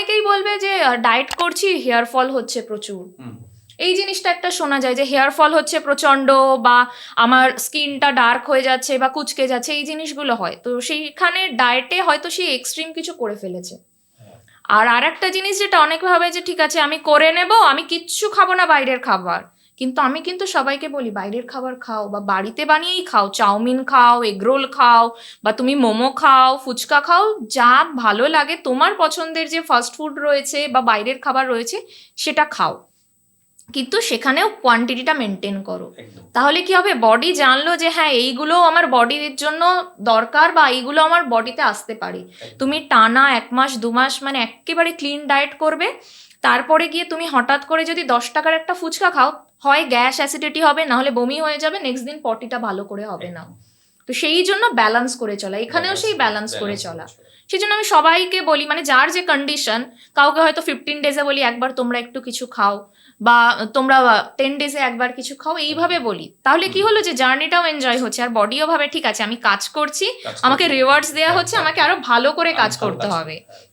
অনেকেই বলবে যে ডায়েট করছি হেয়ার ফল হচ্ছে প্রচুর। এই জিনিসটা একটা শোনা যায় যে হেয়ার ফল হচ্ছে প্রচণ্ড বা আমার স্কিনটা ডার্ক হয়ে যাচ্ছে বা কুচকে যাচ্ছে এই জিনিসগুলো হয়। তো সেইখানে ডায়েটে হয়তো সেই এক্সট্রিম কিছু করে ফেলেছে। আর আর একটা জিনিস যেটা অনেক ভাবে যে ঠিক আছে আমি করে নেব আমি কিচ্ছু খাব না বাইরের খাবার। কিন্তু আমি কিন্তু সবাইকে বলি বাইরের খাবার খাও বা বাড়িতে বানিয়েই খাও। চাউমিন খাও এগরোল খাও বা তুমি মোমো খাও ফুচকা খাও যা ভালো লাগে তোমার পছন্দের যে ফাস্ট ফুড রয়েছে বা বাইরের খাবার রয়েছে সেটা খাও। কিন্তু সেখানেও কোয়ান্টিটিটা মেনটেন করো। তাহলে কি হবে? বডি জানলো যে হ্যাঁ এইগুলো আমার বডির জন্য দরকার বা এইগুলো আমার বডিতে আসতে পারে। তুমি টানা এক মাস দু মাস মানে একেবারে ক্লিন ডায়েট করবে। তারপরে গিয়ে তুমি হঠাৎ করে যদি দশ টাকার একটা ফুচকা খাও হয় গ্যাস অ্যাসিডিটি হবে না হলে বমি হয়ে যাবে নেক্সট দিন পটিটা ভালো করে হবে না। তো সেই জন্য ব্যালেন্স করে চলা এখানেও সেই ব্যালেন্স করে চলা। সেই জন্য আমি সবাইকে বলি মানে যার যে কন্ডিশন কাউকে হয়তো ফিফটিন ডেজে বলি একবার তোমরা একটু কিছু খাও বা তোমরা টেন ডেজে একবার কিছু খাও এইভাবে বলি। তাহলে কি হলো যে জার্নিটাও এনজয় হচ্ছে আর বডিও ভাবে ঠিক আছে আমি কাজ করছি আমাকে রিওয়ার্ডস দেওয়া হচ্ছে আমাকে আরও ভালো করে কাজ করতে হবে।